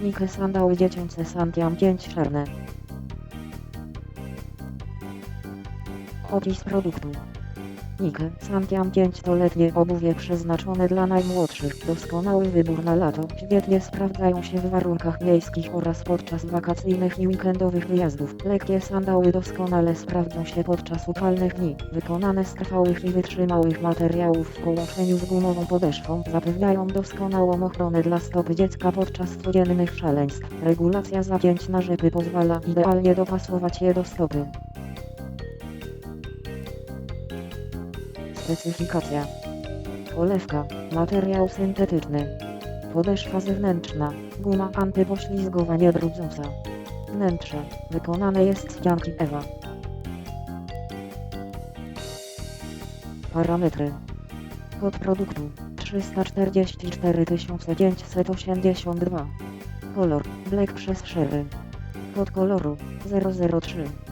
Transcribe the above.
Nike sandały dziecięce Santiam 5 czarne. Opis produktu. Nike Santiam 5 to letnie obuwie przeznaczone dla najmłodszych. Doskonały wybór na lato. Świetnie sprawdzają się w warunkach miejskich oraz podczas wakacyjnych i weekendowych wyjazdów. Lekkie sandały doskonale sprawdzą się podczas upalnych dni. Wykonane z trwałych i wytrzymałych materiałów w połączeniu z gumową podeszwą zapewniają doskonałą ochronę dla stopy dziecka podczas codziennych szaleństw. Regulacja zapięć na rzepy pozwala idealnie dopasować je do stopy. Specyfikacja. Polewka, materiał syntetyczny. Podeszwa zewnętrzna, guma antypoślizgowa niebrudząca. Wnętrze, wykonane jest z ścianki Ewa. Parametry. Kod produktu 344 582. Kolor Black przez szery. Kod koloru 003.